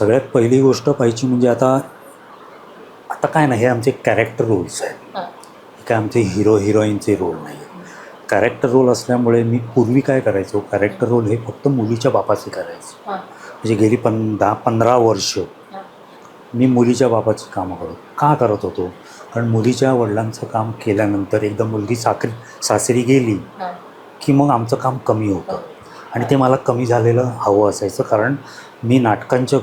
सगळ्यात पहिली गोष्ट पाहिजे म्हणजे आता आता काय नाही हे आमचे कॅरेक्टर रोल्स आहेत. हां. काय आमचे हिरो हिरोईनचे रोल नाही कॅरेक्टर रोल असल्यामुळे मी पूर्वी काय करायचो कॅरेक्टर रोल हे फक्त मुलीच्या बापाचे करायचो. म्हणजे गेली पं दहा पंधरा वर्ष मी मुलीच्या बापाची कामं करत का करत होतो? कारण मुलीच्या वडिलांचं काम केल्यानंतर एकदा मुलगी साखरी सासरी गेली की मग आमचं काम कमी होतं. आणि ते मला कमी झालेलं हवं असायचं कारण मी नाटकांच्या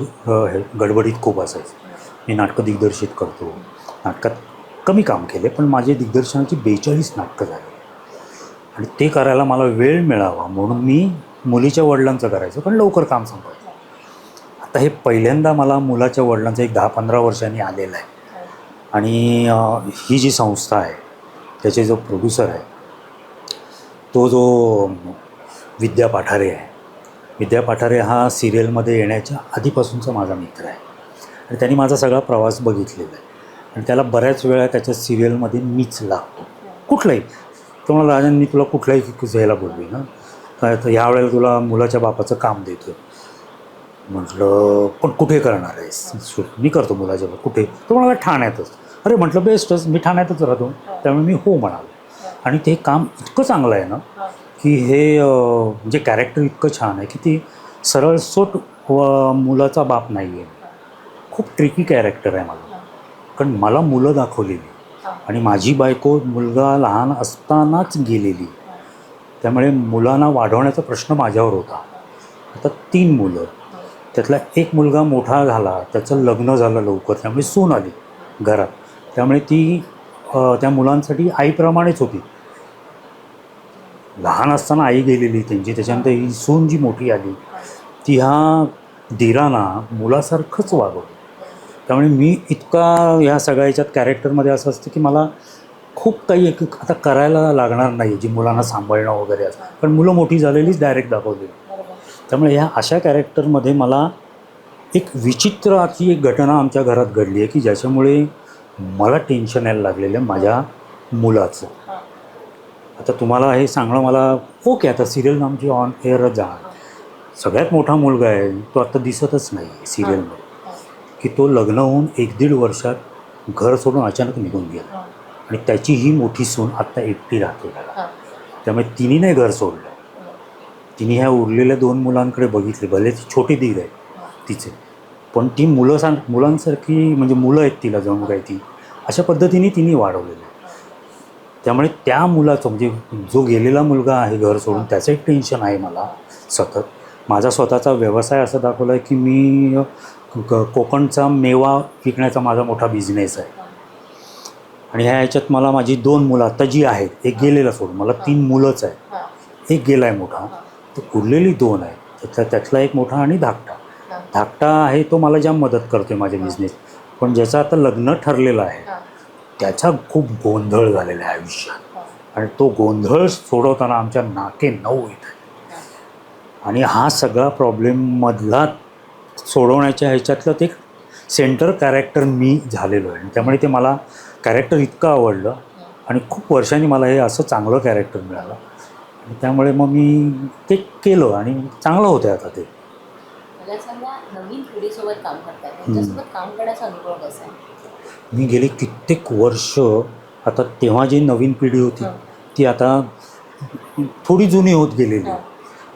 हे गडबडीत खूप असायचं. मी नाटकं दिग्दर्शित करतो. नाटकात कमी काम केले पण माझे दिग्दर्शनाची बेचाळीस नाटकं झाली. आणि ते करायला मला वेळ मिळावा म्हणून मी मुलीच्या वडिलांचं करायचं पण लवकर काम संपायचं आता हे पहिल्यांदा मला मुलाच्या वडिलांचं एक दहा पंधरा वर्षांनी आलेलं आहे. आणि ही जी संस्था आहे त्याचे जो प्रोड्युसर आहे तो जो विद्या पाठारे आहे. विद्या पाठारे हा सिरियलमध्ये येण्याच्या आधीपासूनचा माझा मित्र आहे. आणि त्यांनी माझा सगळा प्रवास बघितलेला आहे. आणि त्याला बऱ्याच वेळा त्याच्या सिरियलमध्ये मीच लागतो. कुठलाही. तो मला राजन मी तुला कुठलाही घ्यायला बोलवी ना. काय तर ह्या वेळेला तुला मुलाच्या बापाचं काम देतो म्हटलं पण कुठे करणार आहेस? शूट मी करतो मुलाच्या बाप कुठे? तो म्हणाला ठाण्यातच. अरे म्हटलं बेस्टच. मी ठाण्यातच राहतो. त्यामुळे मी हो म्हणालो. आणि ते काम इतकं चांगलं आहे ना की हे म्हणजे कॅरेक्टर इतकं छान आहे की ती सरळसोट व मुलाचा बाप नाही आहे खूप ट्रिकी कॅरेक्टर आहे मला. कारण मला मुलं दाखवलेली आणि माझी बायको मुलगा लहान असतानाच गेलेली. त्यामुळे मुलांना वाढवण्याचा प्रश्न माझ्यावर होता. आता तीन मुलं. त्यातला एक मुलगा मोठा झाला त्याचं लग्न झालं लवकर त्यामुळे सून आली घरात. त्यामुळे ती त्या मुलांसाठी आईप्रमाणेच होती. लहान असताना आई गेलेली त्यांची त्याच्यानंतर ही सून जी मोठी आली ती ह्या दिराना मुलासारखंच वागवलं. त्यामुळे मी इतका ह्या सगळ्या कॅरेक्टरमध्ये असं असतं की मला खूप काही एक आता करायला लागणार नाही जी मुलांना सांभाळणं वगैरे असं. पण मुलं मोठी झालेलीच डायरेक्ट दाखवली. त्यामुळे ह्या अशा कॅरेक्टरमध्ये मला एक विचित्र अशी एक घटना आमच्या घरात घडली आहे की ज्याच्यामुळे मला टेन्शन यायला लागलेलं आहे माझ्या मुलाचं. आता तुम्हाला हे सांगणं मला ओके आता सिरियल आमची ऑन एअरच जाणार. सगळ्यात मोठा मुलगा आहे. तो आता दिसतच नाही सिरियलमध्ये की तो लग्न होऊन एक दीड वर्षात घर सोडून अचानक निघून गेला. आणि त्याची ही मोठी सून आत्ता एकटी राहते त्यामुळे तिने नाही घर सोडलं. तिने ह्या उरलेल्या दोन मुलांकडे बघितले. भले ती छोटी दीर आहे तिचे. पण ती मुलं सांग मुलांसारखी म्हणजे मुलं आहेत तिला जणू काय ती. अशा पद्धतीने तिने वाढवलेलं त्यामुळे त्या मुलाचं म्हणजे जो गेलेला मुलगा आहे घर सोडून त्याचं एक टेन्शन आहे मला सतत. माझा स्वतःचा व्यवसाय असा दाखवला आहे की मी क- कोकणचा मेवा विकण्याचा माझा मोठा बिझनेस आहे. आणि ह्या ह्याच्यात मला माझी दोन मुलं आता जी आहेत एक गेलेला सोडून मला तीन मुलंच आहे एक गेला आहे मोठा तर उरलेली दोन आहे त्यातला त्यातला एक मोठा आणि धाकटा. धाकटा आहे तो मला जाम मदत करतोय माझ्या बिझनेस पण ज्याचं आता लग्न ठरलेलं आहे त्याचा खूप गोंधळ झालेला आहे आयुष्यात. आणि तो गोंधळ सोडवताना आमच्या नाके नऊ येत आहे आणि हा सगळा प्रॉब्लेम मधला सोडवण्याच्या ह्याच्यातलं ते सेंटर कॅरेक्टर मी झालेलो आहे. आणि त्यामुळे ते मला कॅरेक्टर इतकं आवडलं. आणि खूप वर्षांनी मला हे असं चांगलं कॅरेक्टर मिळालं. आणि त्यामुळे मग मी ते केलं आणि चांगलं होतं आता ते. मला सांगा नवीन पिढीसोबत काम त्यांच्यासोबत काम करण्याचा अनुभव कसा आहे? मी गेले कित्येक वर्ष आता तेव्हा जी नवीन पिढी होती. ती आता थोडी जुनी होत गेलेली. आहे.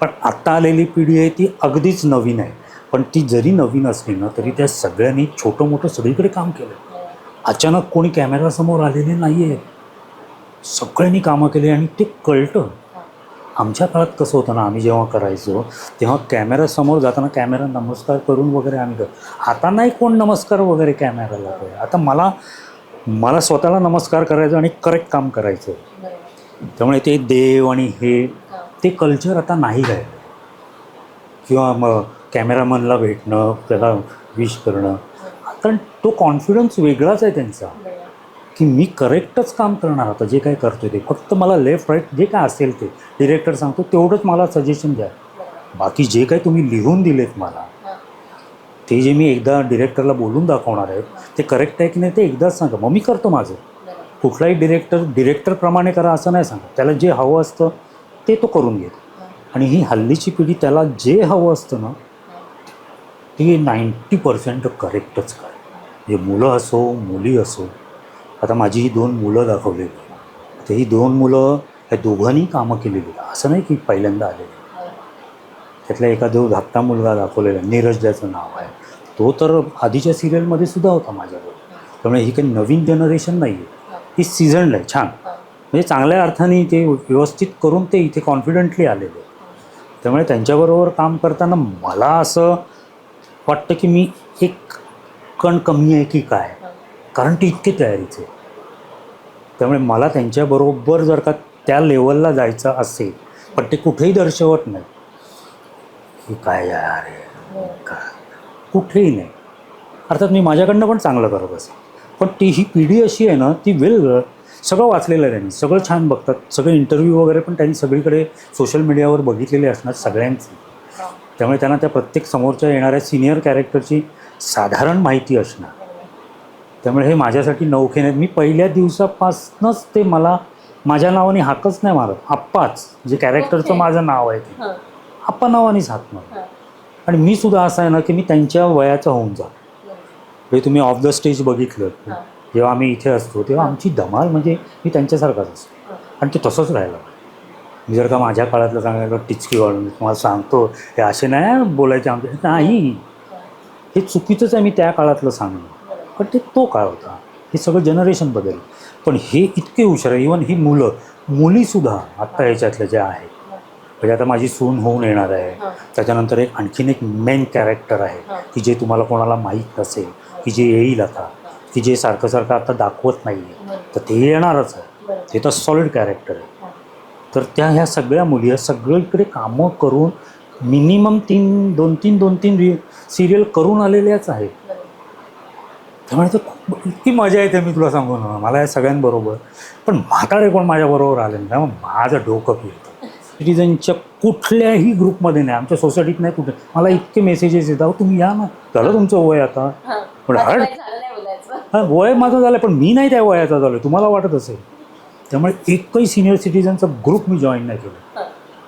पण आत्ता आलेली पिढी आहे ती अगदीच नवीन आहे. पण ती जरी नवीन असली ना तरी त्या सगळ्यांनी छोटं मोठं सगळीकडे काम केलं. अचानक कोणी कॅमेरासमोर आलेले नाही आहेत सगळ्यांनी कामं केली आणि ते कळतं. आमच्या काळात कसं होतं ना आम्ही जेव्हा करायचो तेव्हा कॅमेरासमोर जाताना कॅमेरा नमस्कार करून वगैरे आम्ही कर आता नाही कोण नमस्कार वगैरे कॅमेराला करे आता मला मला स्वतःला नमस्कार करायचं आणि करेक्ट काम करायचं. त्यामुळे ते देव आणि हे ते कल्चर आता नाही आहे. किंवा मग कॅमेरामनला भेटणं त्याला विश करणं. कारण तो कॉन्फिडन्स वेगळाच आहे त्यांचा. की मी करेक्टच काम करणार आता जे काय करतोय ते. फक्त मला लेफ्ट राईट जे काय असेल ते. डिरेक्टर सांगतो तेवढंच मला सजेशन द्या. बाकी जे काय तुम्ही लिहून दिलेत मला ते जे मी एकदा डिरेक्टरला बोलून दाखवणार आहे ते करेक्ट आहे की नाही ते एकदाच सांगा. मग मी करतो माझं. कुठलाही डिरेक्टर डिरेक्टरप्रमाणे करा असं नाही सांगत. त्याला जे हवं असतं ते तो करून घेतो आणि ही हल्लीची पिढी त्याला जे हवं असतं ना ती नाईंटी पर्सेंट करेक्टच काय म्हणजे मुलं असो मुली असो आता माझी ही दोन मुलं दाखवलेली तर ही दोन मुलं ह्या दोघांनी कामं केलेली असं नाही की पहिल्यांदा आलेली त्यातला एका जो धाकटा मुलगा दाखवलेला आहे, नीरज ज्याचं नाव आहे. तो तर आधीच्या सिरियलमध्ये सुद्धा होता माझ्याबरोबर त्यामुळे ही काही नवीन जनरेशन नाही आहे. ही सीझनड आहे. छान. म्हणजे चांगल्या अर्थाने ते व्यवस्थित करून ते इथे कॉन्फिडंटली आलेले त्यामुळे त्यांच्याबरोबर काम करताना मला असं वाटतं की मी एक कण कमी आहे की काय? कारण ती इतके तयारीचे त्यामुळे मला त्यांच्याबरोबर जर का त्या लेवलला जायचं असेल पण ते कुठेही दर्शवत नाही. की काय यार हे, काय? कुठेही नाही. अर्थात मी माझ्याकडनं पण चांगलं करत असेल. पण ती ही पिढी अशी आहे ना ती वेल सगळं वाचलेलं आहे त्यांनी. सगळं छान बघतात. सगळे इंटरव्ह्यू वगैरे पण त्यांनी सगळीकडे सोशल मीडियावर बघितलेले असणार सगळ्यांचे. त्यामुळे त्यांना त्या प्रत्येक समोरच्या येणाऱ्या सिनियर कॅरेक्टरची साधारण माहिती असणार. त्यामुळे हे माझ्यासाठी नौखे नाहीत मी पहिल्या दिवसापासूनच ते मला माझ्या नावाने हाकच नाही मारत. आप्पाच जे कॅरेक्टरचं. माझं नाव आहे ते. आप्पा नावानेच हाक मारत आणि मी सुद्धा असं आहे ना की मी त्यांच्या वयाचा होऊन जा हे तुम्ही ऑफ द स्टेज बघितलं. जेव्हा आम्ही इथे असतो तेव्हा आमची धमाल म्हणजे मी त्यांच्यासारखाच असतो. आणि ते तसंच राहिलं मी जर का माझ्या काळातलं सांगायला टिचकी वाढून तुम्हाला सांगतो हे असे नाही बोलायचे आमचे. नाही. हे. चुकीचंच आहे मी त्या काळातलं सांगणं पण ते तो काळ होता. हे सगळं जनरेशन बदल. पण हे इतके हुशार आहे. इवन ही मुलं मुलीसुद्धा आत्ता ह्याच्यातल्या ज्या आहेत. म्हणजे आता माझी सून होऊन येणार आहे. त्याच्यानंतर एक आणखीन एक मेन कॅरेक्टर आहे. की जे तुम्हाला कोणाला माहीत नसेल. की जे येईल आता. की जे सारखं सारखं आता दाखवत नाही आहे तर ते येणारच आहे. ते तर सॉलिड कॅरेक्टर आहे. तर त्या ह्या सगळ्या मुली या सगळीकडे कामं करून मिनिमम तीन दोन तीन दोन तीन रि सिरियल करून आलेल्याच आहेत. त्यामुळे तर खूप इतकी मजा येते मी तुला सांगू ना मला या सगळ्यांबरोबर. पण म्हातारे कोण माझ्याबरोबर आले नाही त्यामुळे माझं डोकं फिरतं. सिटिझनच्या कुठल्याही ग्रुपमध्ये नाही आमच्या सोसायटीत नाही कुठे. मला इतके मेसेजेस येतात "अहो, तुम्ही या ना. झालं तुमचं वय आता. पण माझं हट. वय हा माझं झालं पण मी नाही त्या वयाचा झालो तुम्हाला वाटत असेल. त्यामुळे एकही सिनियर सिटीजनचा ग्रुप मी जॉईन नाही केला.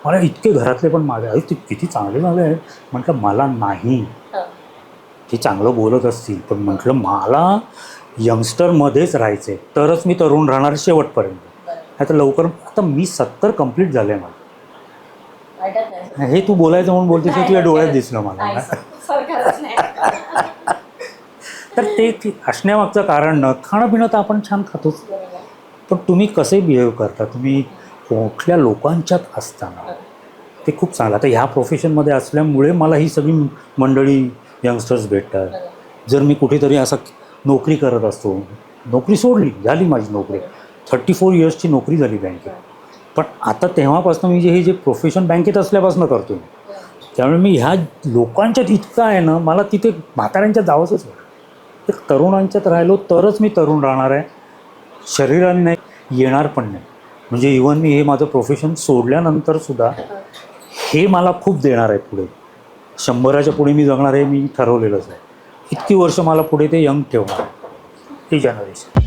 मला इतके घरातले पण मागे अरे ते किती चांगले झाले आहेत म्हटलं मला नाही. ते चांगलं बोलत असतील. पण म्हटलं मला यंगस्टरमध्येच राहायचं आहे तरच मी तरुण राहणार शेवटपर्यंत. आता लवकर आता मी सत्तर कंप्लीट झाले आहे मला हे तू बोलायचं म्हणून बोलतेस तुझ्या डोळ्यात दिसलं मला. तर ते असण्यामागचं कारण न खाणं पिणं तर आपण छान खातोच. पण तुम्ही कसे बिहेव करता? तुम्ही कुठल्या लोकांच्यात असताना. ते खूप चांगलं. आता ह्या प्रोफेशनमध्ये असल्यामुळे मला ही सगळी मंडळी यंगस्टर्स भेटतात. जर मी कुठेतरी असं नोकरी करत असतो नोकरी सोडली झाली माझी नोकरी. थर्टी फोर इयर्सची नोकरी झाली बँकेत पण आता तेव्हापासून मी जे हे जे प्रोफेशन बँकेत असल्यापासून करतो त्यामुळे मी ह्या लोकांच्यात इतकं आहे ना मला तिथे म्हाताऱ्यांच्यात जावंच वाटतं. ते तरुणांच्यात राहिलो तरच मी तरुण राहणार आहे. शरीराने नाही येणार पण नाही. म्हणजे इवन मी हे माझं प्रोफेशन सोडल्यानंतर सुद्धा हे मला खूप देणार आहे पुढे. शंभराच्या पुढे मी जगणार आहे मी ठरवलेलंच आहे. इतकी वर्ष मला पुढे ते यंग ठेवणार ही जनरेशन